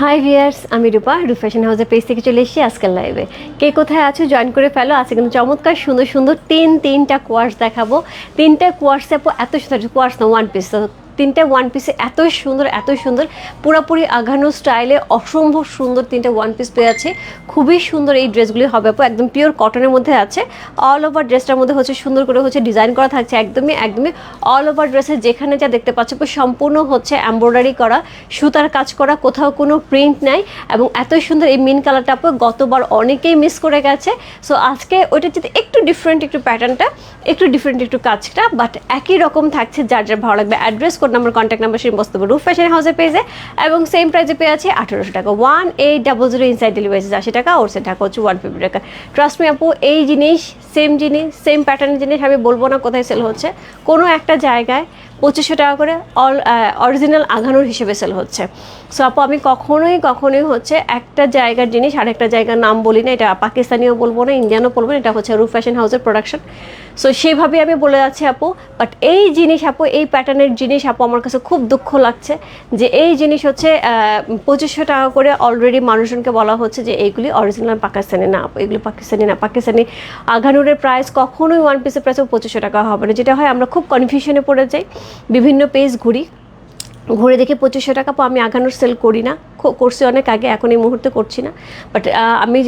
High viewers আমি রূপা রূপ fashion হাউসের পেজ থেকে চলে এসেছি আজকাল লাইভে কে কোথায় আছো জয়েন করে ফেলো, আজকে কিন্তু চমৎকার, সুন্দর সুন্দর তিন, তিনটা কোয়ার্স দেখাবো। তিনটা কোয়ার্স এত সুন্দর কোয়ার্স না ওয়ান পিস তিনটা ওয়ান পিসে এত সুন্দর, এতই সুন্দর। পুরোপুরি আঘানো স্টাইলে অসম্ভব সুন্দর তিনটা ওয়ান পিস পেয়ে আছে খুবই সুন্দর এই ড্রেসগুলি হবে আপু, একদম পিওর কটনের মধ্যে আছে। অল ওভার ড্রেসটার মধ্যে হচ্ছে সুন্দর করে হচ্ছে ডিজাইন করা থাকছে, একদমই একদমই। অল ওভার ড্রেসের যেখানে যা দেখতে পাচ্ছ সম্পূর্ণ হচ্ছে এমব্রয়ডারি করা, সুতার কাজ করা, কোথাও কোনো প্রিন্ট নাই এবং এতই সুন্দর এই মিন কালারটা আপু, গতবার অনেকেই মিস করে গেছে। সো আজকে ওইটা যদি একটু ডিফারেন্ট একটু প্যাটার্নটা একটু ডিফারেন্ট একটু কাজটা বাট একই রকম থাকছে, যার যার ভালো লাগবে। Address code number contact number সেই বস্তু রুফ ফ্যাশন হাউসের পেজে এবং সেম প্রাইসে পেয়ে আছে আঠারোশো টাকা। One eight double zero inside delivery আশি টাকা ওর সে টাকা হচ্ছে ওয়ান ফিফটি টাকা। ট্রাস্ট মি আপু, এই জিনিস সেম জিনিস সেম প্যাটার্নের জিনিস আমি বলব না কোথায় সেল হচ্ছে। কোনো একটা জায়গায় পঁচিশশো টাকা করে অল অরিজিনাল আঘানোর হিসেবে সেল হচ্ছে। সো আপু, আমি কখনোই কখনোই হচ্ছে একটা জায়গার জিনিস আর একটা জায়গার নাম বলি না, এটা পাকিস্তানিও বলব না, ইন্ডিয়ানও বলব না, এটা হচ্ছে রুফ ফ্যাশন হাউসের প্রোডাকশন সো সেইভাবে আমি বলে যাচ্ছি, আপু বাট এই জিনিস, আপু, এই প্যাটার্নের জিনিস, আপু, আমার কাছে খুব দুঃখ লাগছে যে এই জিনিস হচ্ছে পঁচিশশো টাকা করে অলরেডি মানুষজনকে বলা হচ্ছে যে এইগুলি অরিজিনাল পাকিস্তানি না এগুলি পাকিস্তানি না। পাকিস্তানি আঘানুরের প্রাইস কখনোই ওয়ান পিসের প্রাইস পঁচিশশো টাকা হবে না, যেটা হয় আমরা খুব কনফিউশনে পড়ে যাই। বিভিন্ন পেজ ঘুরি। ঘুরে দেখি পঁচিশশো টাকা পর আমি আগানোর সেল করি না। করছি অনেক আগে, এখন এই মুহূর্তে করছি না। বাট আমি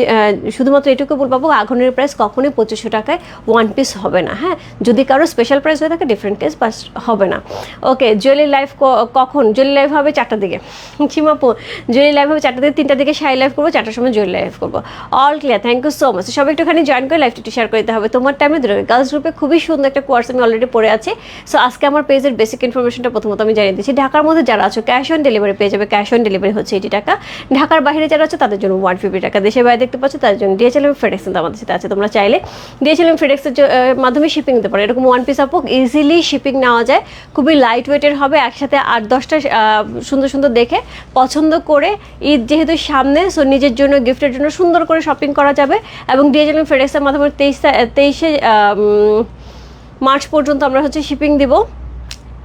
শুধুমাত্র এটুকু বলব আঘনের প্রাইস কখনোই পঁচিশশো টাকায় ওয়ান পিস হবে না হ্যাঁ? যদি কারও স্পেশাল প্রাইস হয়ে থাকে ডিফারেন্ট কেস বাস হবে না। ওকে জুয়েলি লাইভ কখন? জুয়েলি লাইফ হবে চারটার দিকে। সীমাপু জুয়েলি লাইফ হবে চারটার দিকে, তিনটার দিকে শাড়ি লাইভ করব, চারটার সময় জুয়েলি লাইভ করব। All clear thank you so much সবাই একটুখানি জয়েন করে লাইভটা একটু শেয়ার করে দিতে হবে। তোমার টাইমে ধরে গার্লস গ্রুপে খুবই সুন্দর একটা কোর্স আমি অলরেডি পড়ে আছি। সো আজকে আমার পেজের বেসিক ইনফরমেশনটা প্রথমত আমি জানিয়ে দিচ্ছি। ঢাকার মধ্যে যারা আছো ক্যাশ অন ডেলিভারি পেয়ে যাবে। ক্যাশ অন ডেলিভারি হচ্ছে এইটি টাকা। ঢাকার বাইরে যারা আছে, তাদের জন্য ওয়ান ফিফটি টাকা। দেশের বাইরে দেখতে পাচ্ছ, তাদের জন্য ডিএচএলএম ফেডেক্স কিন্তু আমাদের সাথে আছে। তোমরা চাইলে ডিএচএলএম ফেডেক্সের মাধ্যমে শিপিং দিতে পারো। এরকম ওয়ান পিস আপক ইজিলি শিপিং নেওয়া যায়। খুবই লাইট ওয়েটের হবে। একসাথে আট, দশটা সুন্দর সুন্দর দেখে পছন্দ করে ঈদ যেহেতু সামনে সো নিজের জন্য গিফটের জন্য সুন্দর করে শপিং করা যাবে। এবং ডিএচএলএম ফেডেক্সের মাধ্যমে তেইশ, তেইশে মার্চ পর্যন্ত আমরা হচ্ছে শিপিং দিব।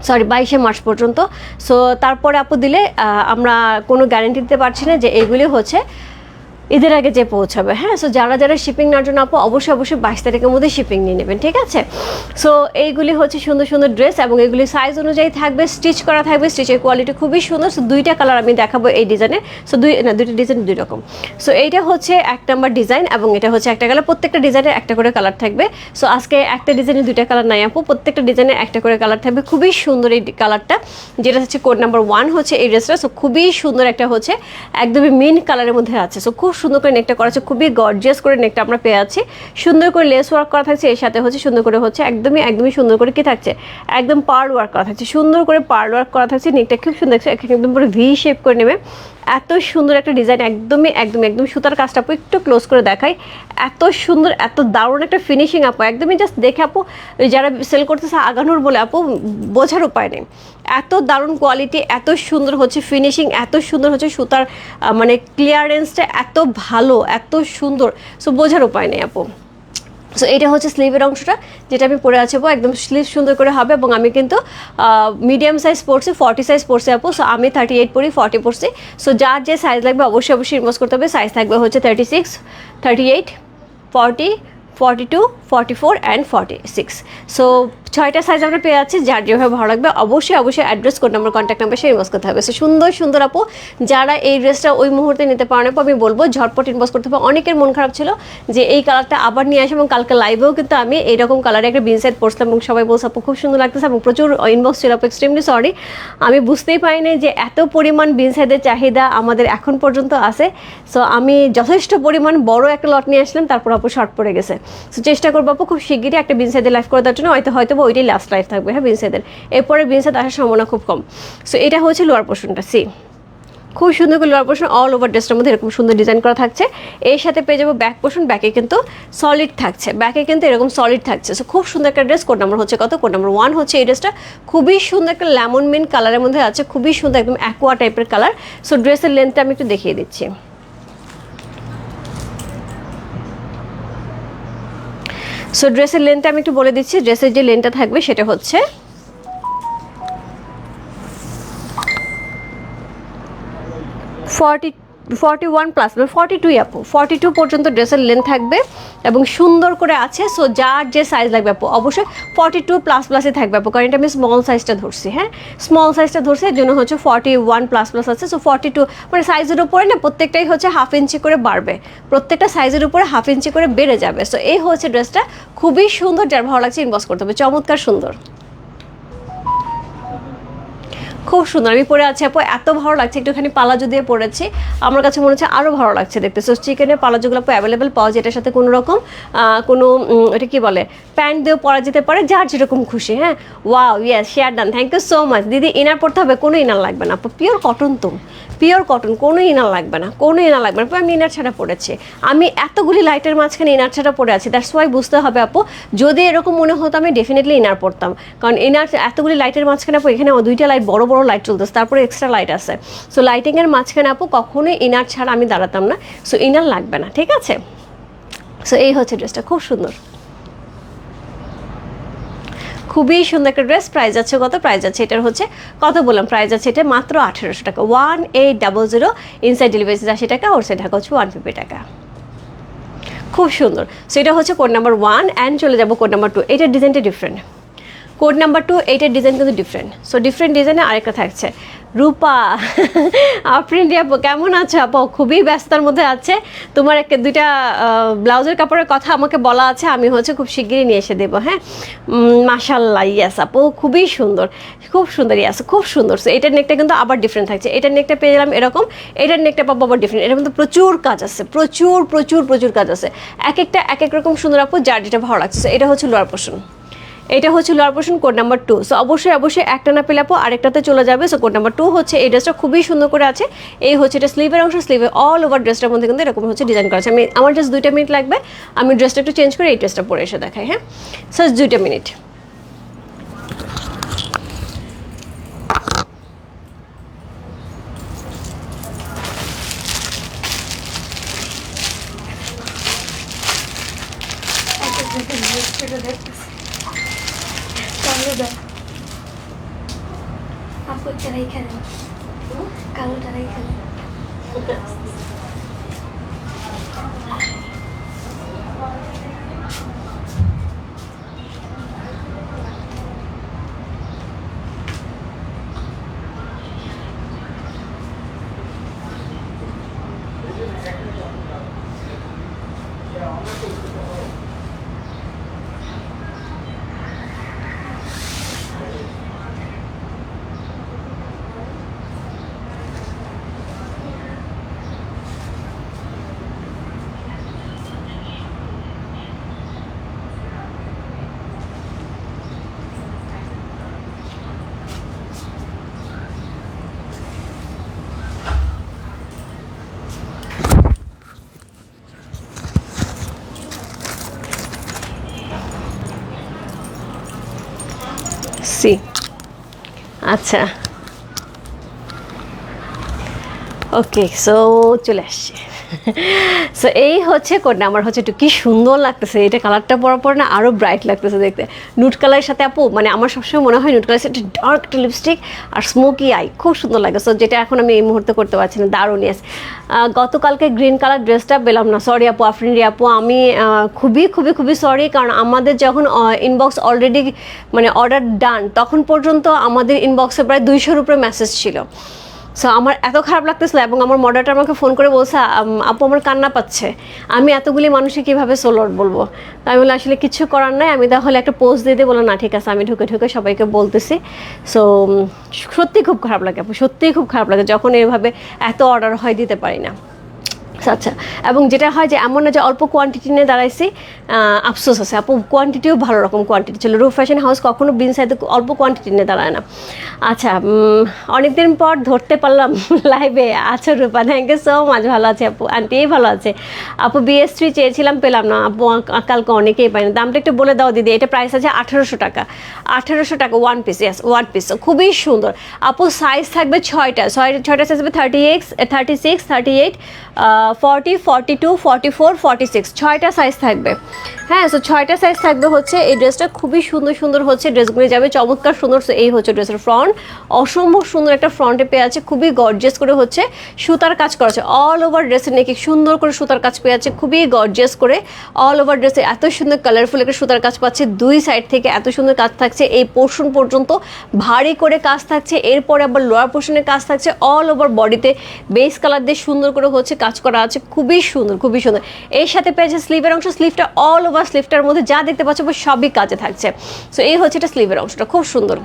সরি বাইশে মার্চ পর্যন্ত। সো তারপরে আপু দিলে আমরা কোনো গ্যারেন্টি দিতে পারছি না যে এইগুলি হচ্ছে ঈদের আগে যে পৌঁছাবে হ্যাঁ? সো যারা যারা শিপিং নেওয়ার জন্য আপু, অবশ্যই অবশ্যই বাইশ তারিখের মধ্যে শিপিং নিয়ে নেবেন, ঠিক আছে? সো এইগুলি হচ্ছে সুন্দর সুন্দর ড্রেস এবং এগুলি সাইজ অনুযায়ী থাকবে স্টিচ করা থাকবে স্টিচের কোয়ালিটি খুবই সুন্দর। সো দুইটা কালার আমি দেখাবো এই ডিজাইনে সো দুই, না, দুইটা ডিজাইন দুই রকম। সো এইটা হচ্ছে এক নাম্বার ডিজাইন এবং এটা হচ্ছে একটা কালার প্রত্যেকটা ডিজাইনের একটা করে কালার থাকবে। সো আজকে একটা ডিজাইনে দুইটা কালার নাই আপু। প্রত্যেকটা ডিজাইনে একটা করে কালার থাকবে। খুবই সুন্দর এই কালারটা যেটা হচ্ছে কোড নাম্বার ওয়ান হচ্ছে এই ড্রেসটা সো খুবই সুন্দর একটা হচ্ছে, একদমই মিন কালারের মধ্যে আছে। সো খুব সুন্দর করে নেকটা করা আছে, খুবই গর্জিয়াস করে নেকটা আমরা পেয়ে আছি। সুন্দর করে লেস ওয়ার্ক করা থাকছে, এর সাথে হচ্ছে সুন্দর করে হচ্ছে একদমই একদমই সুন্দর করে কি থাকছে? একদম পার্ল ওয়ার্ক করা থাকছে, সুন্দর করে পার্ল ওয়ার্ক করা থাকছে নেকটা খুব সুন্দর একদম পুরো ভি শেপ করে নেবে। এত সুন্দর একটা ডিজাইন একদমই একদম একদম সুতার কাজটা আপু একটু ক্লোজ করে দেখাই। এত সুন্দর, এত দারুণ একটা ফিনিশিং আপু, একদমই জাস্ট দেখে আপু, যারা সেল করতেছে আগানোর বলে আপু, বোঝার উপায় নেই। এত দারুণ কোয়ালিটি এত সুন্দর হচ্ছে ফিনিশিং এত সুন্দর হচ্ছে সুতার মানে ক্লিয়ারেন্সটা এত ভালো, এত সুন্দর। সো বোঝার উপায় নেই আপু। সো এটা হচ্ছে স্লিভের অংশটা, যেটা আমি পরে আছি একদম স্লিভ সুন্দর করে হবে এবং আমি কিন্তু মিডিয়াম সাইজ পড়ছি ফর্টি সাইজ পড়ছি আপু। সো আমি থার্টি এইট পড়ি ফর্টি পড়ছি সো যার যে সাইজ লাগবে অবশ্যই অবশ্যই ইনভেস্ট করতে হবে। সাইজ থাকবে হচ্ছে thirty six thirty eight forty forty two forty four and forty six so ছয়টা সাইজ আমরা পেয়ে যাচ্ছি, যার যেভাবে ভালো লাগবে, অবশ্যই অবশ্যই address code number contact number সে ইনভেস্ট করতে হবে। সুন্দর সুন্দর আপু, যারা এই ড্রেসটা ওই মুহূর্তে নিতে পারেন আমি বলব, ঝটপট ইনভেস্ট করতে হবে। অনেকের মন খারাপ ছিল যে এই কালারটা আবার নিয়ে আসে এবং কালকে লাইভেও কিন্তু আমি এইরকম কালারে একটা বিন সেট পরছিলাম এবং সবাই বলছে, আপু, খুব সুন্দর লাগতেছে এবং প্রচুর ইনবক্স ছিল আপু এক্সট্রিমলি সরি আমি বুঝতেই পারিনি যে এত পরিমাণ বিন চাহিদা আমাদের এখন পর্যন্ত আছে। সো আমি যথেষ্ট পরিমাণ বড় একটা লট নিয়ে আসলাম, তারপর আপু শর্ট পড়ে গেছে। সো চেষ্টা করব আপু, খুব শিগগিরই একটা বিন লাইফ করে দেওয়ার জন্য, হয়তো হয়তো ওইটাই লাস্ট লাইফ থাকবে। হ্যাঁ বিন সেটের এরপরে বিন সেট আসার সম্ভাবনা খুব কম। সো এটা হচ্ছে লোয়ার পোর্শনটা সি খুব সুন্দর করে লোয়ার পোর্শন অল ওভার ড্রেসটার মধ্যে এরকম সুন্দর ডিজাইন করা থাকছে। এর সাথে পেয়ে যাব ব্যাক পোর্শন ব্যাকে কিন্তু সলিড থাকছে। ব্যাকে কিন্তু এরকম সলিড থাকছে। সো খুব সুন্দর একটা ড্রেস কোড নাম্বার হচ্ছে কত? কোড নাম্বার ওয়ান হচ্ছে এই ড্রেসটা খুবই সুন্দর একটা লেমন মিন কালারের মধ্যে আছে। খুবই সুন্দর একদম অ্যাকোয়া টাইপের কালার সো ড্রেসের লেন্থটা আমি একটু দেখিয়ে দিচ্ছি। সো ড্রেসের লেনটা আমি একটু বলে দিচ্ছি ড্রেসের যে লেনটা থাকবে সেটা হচ্ছে forty forty one plus forty two আপু। ফর্টি টু পর্যন্ত ড্রেসের লেন্থ থাকবে এবং সুন্দর করে আছে সো যার যে সাইজ লাগবে আপু, অবশ্যই ফর্টি টু প্লাস প্লাসে থাকবে আপু, কারণ এটা আমি স্মল সাইজটা ধরছি হ্যাঁ? স্মল সাইজটা ধরছি, এর জন্য হচ্ছে ফর্টি ওয়ান প্লাস প্লাস আছে সো ফর্টি টু মানে সাইজের উপরে না প্রত্যেকটাই হচ্ছে হাফ ইঞ্চি করে বাড়বে, প্রত্যেকটা সাইজের উপরে হাফ ইঞ্চি করে বেড়ে যাবে সো এই হচ্ছে ড্রেসটা খুবই সুন্দর, যার ভালো লাগছে ইনবক্স করতে হবে, চমৎকার সুন্দর। খুব সুন্দর। আমি পরে আছি, আপু, এত ভালো লাগছে। একটুখানি পালাজো দিয়ে পরেছি আমার কাছে মনে হচ্ছে আরও ভালো লাগছে দেখতে। সো চিকেনের পালাজোগুলো আপু অ্যাভেলেবেল পাওয়া যায়। এটার সাথে কোনো রকম কোনো এটা কি বলে প্যান্ট দিয়েও পরা যেতে পারে, যার যেরকম খুশি হ্যাঁ? Wow yes share done thank you so much দিদি, ইনার পড়তে হবে, কোনো ইনার লাগবে না, আপু। পিওর কটন তো পিওর কটন কোনো ইনার লাগবে না কোনো ইনার লাগবে না। আমি ইনার ছাড়া পড়েছি। আমি এতগুলি লাইটের মাঝখানে ইনার ছাড়া পড়ে আছি দ্যাটস ওয়াই বুঝতে হবে আপু, যদি এরকম মনে হতো আমি ডেফিনেটলি ইনার পড়তাম। কারণ ইনার এতগুলি লাইটের মাঝখানে আপু, এখানে দুইটা লাইট বড় বড় লাইট চলতেছে, তারপরে এক্সট্রা লাইট আছে। সো লাইটিংয়ের মাঝখানে আপু, কখনোই ইনার ছাড়া আমি দাঁড়াতাম না। সো ইনার লাগবে না, ঠিক আছে? সো এই হচ্ছে ড্রেসটা খুব সুন্দর। খুবই সুন্দর একটা ড্রেস প্রাইস আছে কত প্রাইস আছে এটার হচ্ছে, কত বললাম প্রাইস আছে এটা মাত্র আঠেরোশো টাকা। One eight double zero inside delivery আশি টাকা ওর সাইড ঢাকা হচ্ছে ওয়ান ফিফটি টাকা। খুব সুন্দর। সো এটা হচ্ছে কোড নাম্বার ওয়ান অ্যান্ড চলে যাব কোড নাম্বার টু এটার ডিজাইনটা ডিফারেন্ট কোড নাম্বার টু, এইটার ডিজাইন কিন্তু ডিফারেন্ট সো ডিফারেন্ট ডিজাইনে আরেকটা থাকছে। রূপা আফরিন আপু কেমন আছে আপু? খুবই ব্যস্ততার মধ্যে আছে। তোমার একটা দুইটা ব্লাউজের কাপড়ের কথা আমাকে বলা আছে, আমি হচ্ছে খুব শিগগিরই নিয়ে এসে দেবো হ্যাঁ? মাশাল্লাহ ইয়াস আপু, খুবই সুন্দর, খুব সুন্দর ইয়াস খুব সুন্দর। সো এটার নেকটা কিন্তু আবার ডিফারেন্ট থাকছে। এটার নেকটা পেয়ে গেলাম এরকম এটার নেকটা পাবো আবার ডিফারেন্ট এটার মধ্যে প্রচুর কাজ আছে, প্রচুর প্রচুর প্রচুর কাজ আছে। এক একটা, এক এক রকম সুন্দর আপু, যার যেটা ভালো লাগছে। এটা হচ্ছে লোয়ার পোর্শন। এটা হচ্ছে lower portion code number two so অবশ্যই অবশ্যই একটা না পেলাপো আরেকটাতে চলে যাবে। সো কোড নাম্বার টু হচ্ছে এই ড্রেসটা খুবই সুন্দর করে আছে। এই হচ্ছে এটা স্লিভের অংশ স্লিভে অল ওভার ড্রেসটার মধ্যে কিন্তু এরকম হচ্ছে ডিজাইন করা আছে। আমি, আমার জাস্ট দুইটা মিনিট লাগবে। আমি ড্রেসটা একটু চেঞ্জ করে এই ড্রেসটা পরে এসে দেখাই হ্যাঁ? স্যার দুইটা মিনিট কাপড়টা রেখে দেন কালোটা রেখে দেন সি আচ্ছা। ওকে সো চলে আসছে। সো এই হচ্ছে কোডটা আমার হচ্ছে একটু কি সুন্দর লাগতেছে। এটা কালারটা পরার পর না আরও ব্রাইট লাগতেছে দেখতে। নুট কালারের সাথে আপু মানে আমার সবসময় মনে হয় নুট কালারের সাথে ডার্ক লিপস্টিক আর স্মোকি আই খুব সুন্দর লাগে। সো যেটা এখন আমি এই মুহূর্তে করতে পারছি না, দারুণ ইয়াস গতকালকে গ্রিন কালার ড্রেসটা পেলাম না। সরি আপু, আফরিন আপু, আমি খুবই খুবই খুবই সরি কারণ আমাদের যখন ইনবক্স অলরেডি মানে অর্ডার ডান তখন পর্যন্ত আমাদের ইনবক্সে প্রায় দুইশোর উপরে মেসেজ ছিল। সো আমার এত খারাপ লাগতেছিল এবং আমার মডারটা আমাকে ফোন করে বলছে আপু আমার কান্না পাচ্ছে। আমি এতগুলি মানুষকে কীভাবে সোলট বলব? আমি বলে আসলে কিছু করার নাই। আমি তাহলে একটা পোস্ট দিয়ে দিয়ে বললাম, না, ঠিক আছে, আমি ঢুকে ঢুকে সবাইকে বলতেছি। সো সত্যি খুব খারাপ লাগে আপু, সত্যিই খুব খারাপ লাগে যখন এভাবে এত অর্ডার হয় দিতে পারি না। আচ্ছা এবং যেটা হয় যে এমন না যে অল্প কোয়ান্টিটি নিয়ে দাঁড়াইছি আফসোস আছে। আপু কোয়ান্টিটিও ভালো রকম কোয়ান্টিটি ছিল। রুফ ফ্যাশন হাউস কখনো বিন সাইডে অল্প কোয়ান্টিটি নিয়ে দাঁড়ায় না। আচ্ছা অনেকদিন পর ধরতে পারলাম লাইভে আচ্ছা Rupa. Thank you so much ভালো আছে আপু। আন্টি ভালো আছে। আপু বিএস থ্রি চেয়েছিলাম, পেলাম না। আপু কালকে অনেকেই পাই না দামটা একটু বলে দাও দিদি। এটা প্রাইস আছে আঠেরোশো টাকা। আঠেরোশো টাকা one piece yes one piece খুবই সুন্দর। আপু সাইজ থাকবে ছয়টা। ছয়, ছয়টা সাইজ হবে thirty six thirty six thirty eight forty forty two forty four forty six ছয়টা সাইজ থাকবে। হ্যাঁ সো ছয়টা সাইজ থাকবে হচ্ছে এই ড্রেসটা খুবই সুন্দর সুন্দর হচ্ছে ড্রেসগুলো যাবে। চমৎকার সুন্দর এই হচ্ছে ড্রেসের ফ্রন্ট অসম্ভব সুন্দর একটা ফ্রন্টে পেয়ে আছে, খুবই গর্জিয়াস করে হচ্ছে সুতার কাজ করা আছে। অল ওভার ড্রেসে নাকি সুন্দর করে সুতার কাজ পেয়ে আছে, খুবই গর্জিয়াস করে। অল ওভার ড্রেসে এত সুন্দর কালারফুল একটা সুতার কাজ পাচ্ছে, দুই সাইড থেকে এত সুন্দর কাজ থাকছে। এই পোর্শন পর্যন্ত ভারী করে কাজ থাকছে, এরপরে আবার লোয়ার পোর্শনের কাজ থাকছে। অল ওভার বডিতে বেস কালার দিয়ে সুন্দর করে হচ্ছে কাজ করা আছে, খুবই সুন্দর খুবই সুন্দর। এর সাথে পেয়েছে স্লিভের অংশ স্লিভটা অল ওভার স্লিভটার মধ্যে যা দেখতে পাচ্ছ, সবই কাজে থাকছে। সো এই হচ্ছে এটা স্লিভের অংশটা, খুব সুন্দর।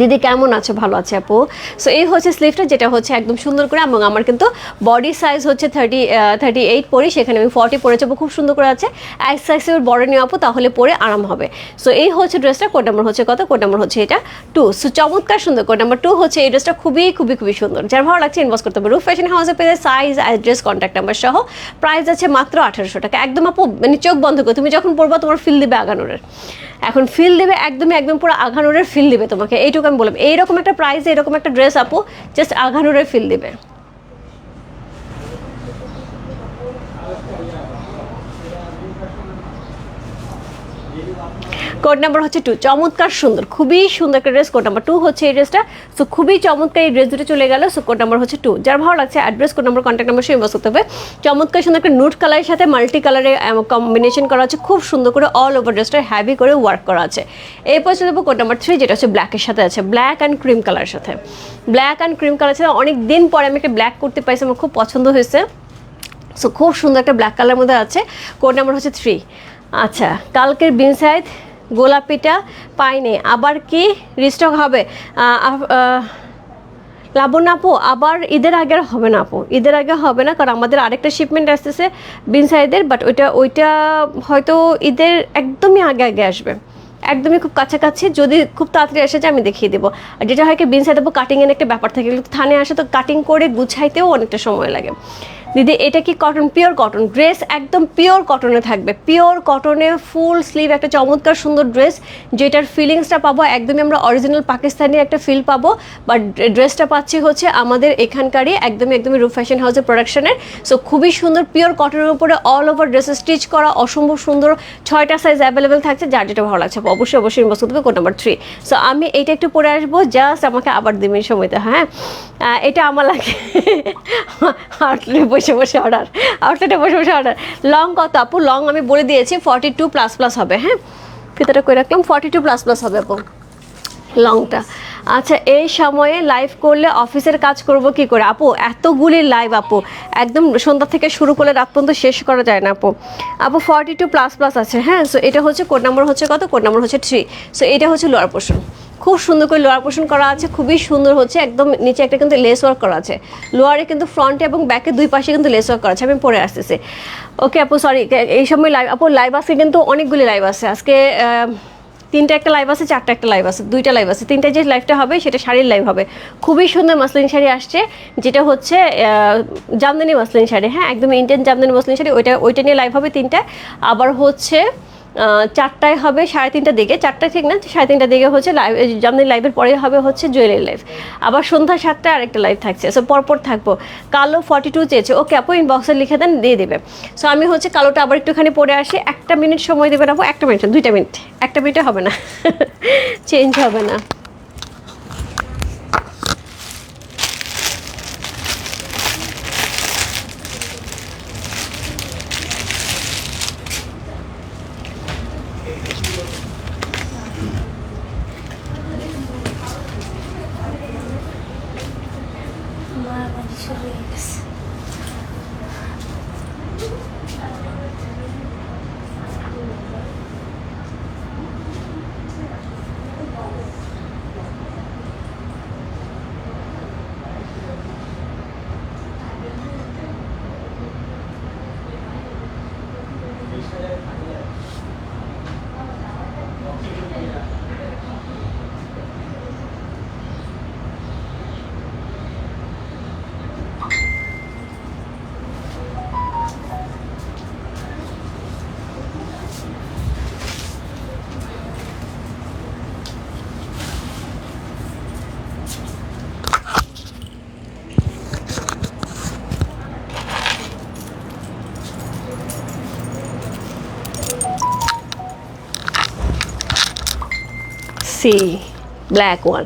দিদি কেমন আছো? ভালো আছে আপু। সো এই হচ্ছে স্লিভটা যেটা হচ্ছে একদম সুন্দর করে এবং আমার কিন্তু বডি সাইজ হচ্ছে থার্টি থার্টি এইট পরি, সেখানে আমি ফর্টি পরে যাব খুব সুন্দর করে আছে। এক সাইজের বড় নিয়ে আপু, তাহলে পরে আরাম হবে। সো এই হচ্ছে ড্রেসটা কোড নাম্বার হচ্ছে কত? কোড নাম্বার হচ্ছে এটা টু সো চমৎকার সুন্দর। কোড নাম্বার টু হচ্ছে এই ড্রেসটা খুবই খুবই খুবই সুন্দর। যার ভালো লাগছে ইনভেস্ট করতে পারবে রুফ ফ্যাশন হাউসে পেয়ে সাইজ অ্যাড্রেস কন্ট্যাক্ট নাম্বার সহ প্রাইস আছে মাত্র আঠারোশো টাকা। একদম আপু মানে চোখ বন্ধ করে, তুমি যখন পড়বা তোমার ফিল দিবে আগানোরের। এখন ফিল দেবে একদমই, একদম পুরো আঘানুরের ফিল দেবে তোমাকে। এইটুকু আমি বললাম। এইরকম একটা প্রাইস এরকম একটা ড্রেস আপু জাস্ট আঘানুরের ফিল দিবে। কোড নাম্বার হচ্ছে টু চমৎকার সুন্দর, খুবই সুন্দর একটা ড্রেস কোড নাম্বার টু হচ্ছে এই ড্রেসটা সো খুবই চমৎকার এই ড্রেস দুটো চলে গেল। সো কোড নাম্বার হচ্ছে টু যার ভালো লাগছে address code number contact number সেই করতে হবে। চমৎকার সুন্দর একটা নুট কালারের সাথে মাল্টি কালারে কম্বিনেশন করা আছে। খুব সুন্দর করে অল ওভার ড্রেসটা হ্যাভি করে ওয়ার্ক করা আছে। এরপর চলে যাব কোড নাম্বার থ্রি যেটা হচ্ছে ব্ল্যাকের সাথে আছে। ব্ল্যাক অ্যান্ড ক্রিম কালারের সাথে। ব্ল্যাক অ্যান্ড ক্রিম কালার সাথে অনেক দিন পরে আমি একটা ব্ল্যাক করতে পাইছি, আমার খুব পছন্দ হয়েছে। সো খুব সুন্দর একটা ব্ল্যাক কালার মধ্যে আছে। কোড নাম্বার হচ্ছে থ্রি আচ্ছা কালকের বিনসাইড গোলাপিটা পাইনি। আবার কি রিস্টক হবে? লাবণ্য আপু, আবার ঈদের আগে হবে না আপু? ঈদের আগে হবে না, কারণ আমাদের আরেকটা শিপমেন্ট আসতেছে বিনসাইডের বাট ওইটা ওইটা হয়তো ঈদের একদমই আগে আগে আসবে। একদমই খুব কাছাকাছি, যদি খুব তাড়াতাড়ি এসে যায় আমি দেখিয়ে দেবো। আর যেটা হয় কি বিনসাইড আপু কাটিংয়ের একটা ব্যাপার থাকে এগুলো তো থানে আসে, তো কাটিং করে গুছাইতেও অনেকটা সময় লাগে। দিদি, এটা কি কটন পিওর কটন ড্রেস একদম পিওর কটনে থাকবে। পিওর কটনে ফুল স্লিভ একটা চমৎকার সুন্দর ড্রেস যেটার ফিলিংসটা পাবো একদমই আমরা অরিজিনাল পাকিস্তানি একটা ফিল পাবো। বাট ড্রেসটা পাচ্ছি হচ্ছে আমাদের এখানকারই, একদমই একদমই রূপ ফ্যাশন হাউসের প্রোডাকশনের সো খুবই সুন্দর পিওর কটনের উপরে অল ওভার ড্রেস স্টিচ করা, অসম্ভব সুন্দর ছয়টা সাইজ অ্যাভেলেবেল থাকছে, যার যেটা ভালো লাগছে। অবশ্যই অবশ্যই ইনবক্স করতে কোড নাম্বার থ্রি সো আমি এইটা একটু পরে আসব জাস্ট আমাকে আবার মিনিট সময়তে হ্যাঁ? এটা আমার লাগে আউটলেটে বসে বসে বসে অর্ডার আউটলেটে বসে বসে অর্ডার লং কত আপু? লং আমি বলে দিয়েছি ফর্টি টু প্লাস প্লাস হবে হ্যাঁ? ফিতাটা করে রাখলাম? ফর্টি টু প্লাস প্লাস হবে আপু। লংটা আচ্ছা এই সময়ে লাইভ করলে অফিসের কাজ করব কি করে? আপু, এতগুলি লাইভ আপু। একদম সন্ধ্যা থেকে শুরু করলে রাত পর্যন্ত শেষ করা যায় না আপু। আপু ফর্টি টু প্লাস প্লাস আছে হ্যাঁ? সো এটা হচ্ছে কোড নাম্বার হচ্ছে কত? কোড নাম্বার হচ্ছে থ্রি সো এটা হচ্ছে লোয়ার পোর্শন খুব সুন্দর করে লোয়ার পোর্শন করা আছে, খুবই সুন্দর হচ্ছে, একদম নিচে একটা কিন্তু লেস ওয়ার্ক করা আছে। লোয়ারে কিন্তু ফ্রন্টে এবং ব্যাকে দুই পাশে কিন্তু লেস ওয়ার্ক করা আছে, আমি পরে আসতেছি। ওকে আপু সরি এই সময় লাইভ আপু লাইভ আছে কিন্তু অনেকগুলি লাইভ আছে। আজকে তিনটা একটা লাইভ আছে, চারটা একটা লাইভ আছে, দুইটা লাইভ আছে। তিনটা যে লাইভটা হবে, সেটা শাড়ির লাইভ হবে। খুবই সুন্দর মাসলিন শাড়ি আসছে, যেটা হচ্ছে জামদানি মাসলিন শাড়ি। হ্যাঁ একদম ইন্ডিয়ান জামদানি মাসলিন শাড়ি, ওইটা ওইটা নিয়ে লাইভ হবে তিনটা। আবার হচ্ছে চারটায় হবে সাড়ে তিনটার দিকে, চারটায় ঠিক না? সাড়ে তিনটার দিকে হচ্ছে লাইভ যেমন লাইভের পরে হবে হচ্ছে জুয়েলারি লাইভ আবার সন্ধ্যা সাতটায় আরেকটা লাইভ থাকছে সো পরপর থাকব। কালো ফর্টি টু চেয়েছে। ওকে আপু ইনবক্সে লিখে দেন, দিয়ে দেবে। সো আমি হচ্ছে কালোটা আবার একটুখানি পরে আসি। একটা মিনিট সময় দেবেন আপু, একটা মিনিট দুইটা মিনিট একটা মিনিটে হবে না। চেঞ্জ হবে না। See black one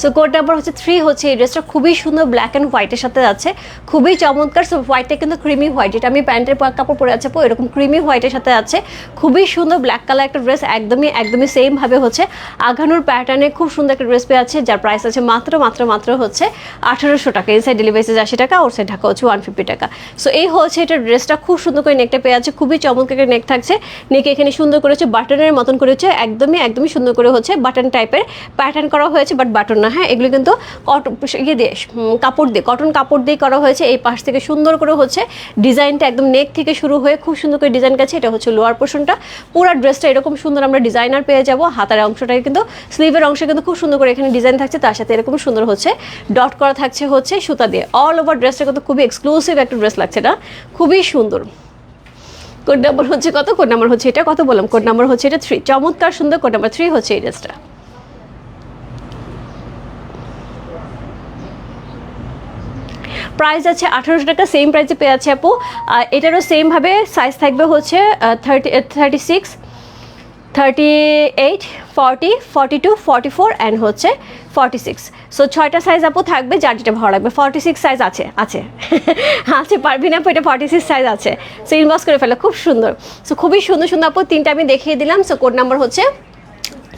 so code number হচ্ছে থ্রি হচ্ছে এই ড্রেসটা খুবই সুন্দর ব্ল্যাক অ্যান্ড হোয়াইটের সাথে আছে। খুবই চমৎকার সো হোয়াইটটা কিন্তু ক্রিমি হোয়াইট যেটা আমি প্যান্টের কাপড় পরে আছে পো এরকম ক্রিমি হোয়াইটের সাথে আছে। খুবই সুন্দর ব্ল্যাক কালার একটা ড্রেস একদমই একদমই সেমভাবে হচ্ছে। আঘানোর প্যাটার্নে খুব সুন্দর একটা ড্রেস পেয়ে আছে, যার প্রাইস আছে মাত্র মাত্র মাত্র হচ্ছে আঠারোশো টাকা। ইনসাইড ডেলিভারি আশি টাকা ওর সাইড ঢাকা হচ্ছে ওয়ান ফিফটি টাকা। সো এই হচ্ছে এটা ড্রেসটা খুব সুন্দর করে নেকটা পেয়ে আছে, খুবই চমৎকার একটা নেক থাকছে। নেকে এখানে সুন্দর করেছে বাটনের মতন করেছে একদমই একদমই সুন্দর করে হচ্ছে বাটন টাইপের প্যাটার্ন করা হয়েছে বাট বাটন না। হ্যাঁ এগুলো কিন্তু কটন ইয়ে দিয়ে কাপড় দিয়ে, কটন কাপড় দিয়ে করা হয়েছে। এই পাশ থেকে সুন্দর করে হচ্ছে ডিজাইনটা একদম নেক থেকে শুরু হয়ে খুব সুন্দর করে ডিজাইন গেছে। এটা হচ্ছে লোয়ার পোর্শনটা। পুরো ড্রেসটা এরকম সুন্দর আমরা ডিজাইনার পেয়ে যাব। হাতার অংশটাই কিন্তু, স্লিভের অংশে কিন্তু খুব সুন্দর করে এখানে ডিজাইন থাকছে। তার সাথে এরকম সুন্দর হচ্ছে ডট করা থাকছে হচ্ছে সুতা দিয়ে। অল ওভার ড্রেসটা কিন্তু খুবই এক্সক্লুসিভ একটা ড্রেস লাগছে না? খুবই সুন্দর। কোড নাম্বার হচ্ছে কত? কোড নাম্বার হচ্ছে এটা কত বললাম? কোড নাম্বার হচ্ছে এটা থ্রি চমৎকার সুন্দর কোড নাম্বার থ্রি হচ্ছে এই ড্রেসটা প্রাইস আছে আঠারোশো টাকা সেম প্রাইসে পেয়ে আছে আপু। এটারও সেমভাবে সাইজ থাকবে হচ্ছে thirty thirty six thirty eight forty forty two forty four and হচ্ছে ফর্টি সিক্স সো ছয়টা সাইজ আপু থাকবে, যার যেটা ভালো লাগবে। ফর্টি সিক্স সাইজ আছে আছে। আছে, পারবি না এটা ফর্টি সিক্স সাইজ আছে। সো ইনবক্স করে ফেলো, খুব সুন্দর। সো খুবই সুন্দর সুন্দর আপু, তিনটা আমি দেখিয়ে দিলাম। সো কোড নাম্বার হচ্ছে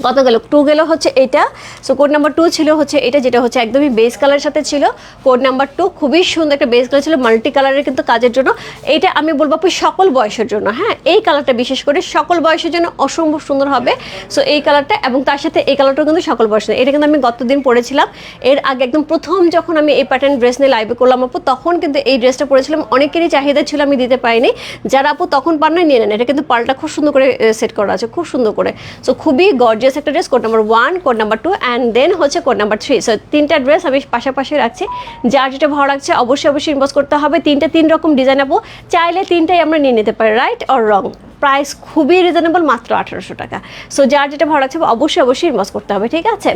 কত গেল? টু গেল হচ্ছে এটা। সো কোড নাম্বার টু ছিল হচ্ছে এটা, যেটা হচ্ছে একদমই বেস কালারের সাথে ছিল। কোড নাম্বার টু খুবই সুন্দর একটা বেস কালার ছিল মাল্টি কালারের কিন্তু কাজের জন্য। এটা আমি বলব আপু সকল বয়সের জন্য হ্যাঁ? এই কালারটা বিশেষ করে সকল বয়সের জন্য অসম্ভব সুন্দর হবে। সো এই কালারটা এবং তার সাথে এই কালারটাও কিন্তু সকল বয়সের এটা কিন্তু আমি গতদিন পরেছিলাম এর আগে একদম প্রথম যখন আমি এই প্যাটার্ন ড্রেস নিয়ে লাইভে করলাম আপু, তখন কিন্তু এই ড্রেসটা পরেছিলাম অনেকেরই চাহিদা ছিল আমি দিতে পারিনি। যারা আপু তখন পার নয় নেন। এটা কিন্তু পাল্টা খুব সুন্দর করে সেট করা আছে, খুব সুন্দর করে। সো খুবই গর্জিয়াস একটা dress code number one code number two and then হচ্ছে কোড নাম্বার থ্রি সো তিনটা ড্রেস আমি পাশাপাশি রাখছি। যার যেটা ভালো লাগছে, অবশ্যই অবশ্যই ইনভেস্ট করতে হবে। তিনটা তিন রকম ডিজাইন আপু। চাইলে তিনটাই আমরা নিয়ে নিতে পারি রাইট অর রং প্রাইস খুবই রিজনেবল, মাত্র আঠারোশো টাকা। সো যার যেটা ভালো লাগছে, অবশ্যই অবশ্যই ইনভেস্ট করতে হবে, ঠিক আছে?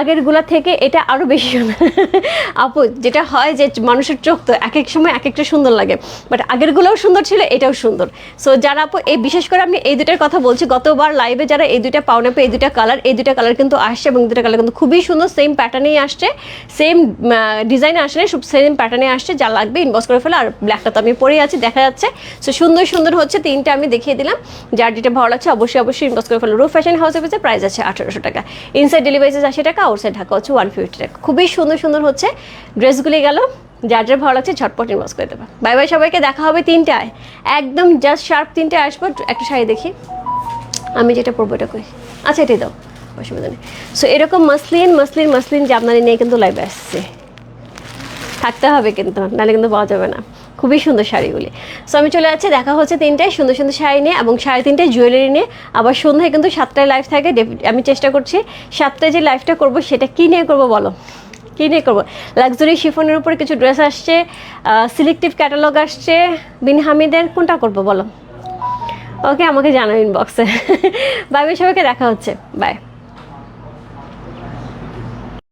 আগেরগুলা থেকে এটা আরও বেশি আপু, যেটা হয় যে মানুষের চোখ তো এক এক সময় এক একটা সুন্দর লাগে বাট আগেরগুলোও সুন্দর ছিল, এটাও সুন্দর। সো যারা আপু, এই বিশেষ করে আমি এই দুটার কথা বলছি, গতবার লাইভে যারা এই দুইটা পাওনা পেয়ে এই দুইটা কালার এই দুইটা কালার কিন্তু আসছে এবং দুটা কালার কিন্তু খুবই সুন্দর সেম প্যাটার্নেই আসছে সেম ডিজাইনে আসছে সব সেম প্যাটার্নে আসছে, যা লাগবে ইনবক্স করে ফেলে, আর ব্ল্যাকটা তো আমি পরেই আছি, দেখা যাচ্ছে। সো সুন্দর সুন্দর হচ্ছে তিনটা আমি দেখিয়ে দিলাম। যার যেটা ভালো লাগছে অবশ্যই অবশ্যই ইনবক্স করে ফেলো। রু ফ্যাশন হাউস অফিসে প্রাইস আছে আঠারোশো টাকা। ইনসাইড ডেলিভারি আশি টাকা আউটসাইড ঢাকা হচ্ছে ওয়ান ফিফটি টাকা। খুবই সুন্দর সুন্দর হচ্ছে। ড্রেসগুলি গেল। যার যার ভালো লাগছে, ঝটপট ইনবক্স করে দেবে। বাই বাই সবাইকে, দেখা হবে তিনটায়। একদম জাস্ট শার্প তিনটায় আসব। একটা শাড়ি দেখি। আমি যেটা পরবো এটা কই? আচ্ছা এটাই দাও। অসুবিধা নেই। সো এরকম মাসলিন মাসলিন মাসলিন জামদানি নিয়ে কিন্তু লাইভে আসছে। থাকতে হবে কিন্তু, নাহলে কিন্তু পাওয়া যাবে না। খুবই সুন্দর শাড়িগুলি। সো আমি চলে যাচ্ছি, দেখা হচ্ছে তিনটায়, সুন্দর সুন্দর শাড়ি নিয়ে এবং সাড়ে তিনটায় জুয়েলারি নিয়ে। আবার সন্ধ্যায় কিন্তু সাতটায় লাইভ থাকে আমি চেষ্টা করছি সাতটায় যে লাইভটা করব, সেটা কী নিয়ে করব বলো? কী নিয়ে করব? লাক্সারি শিফনের উপরে কিছু ড্রেস আসছে সিলেক্টিভ ক্যাটালগ আসছে, বিন হামিদের, কোনটা করব বলো? ওকে আমাকে জানাও ইনবক্সে বাই বাই সবাইকে দেখা হচ্ছে। বাই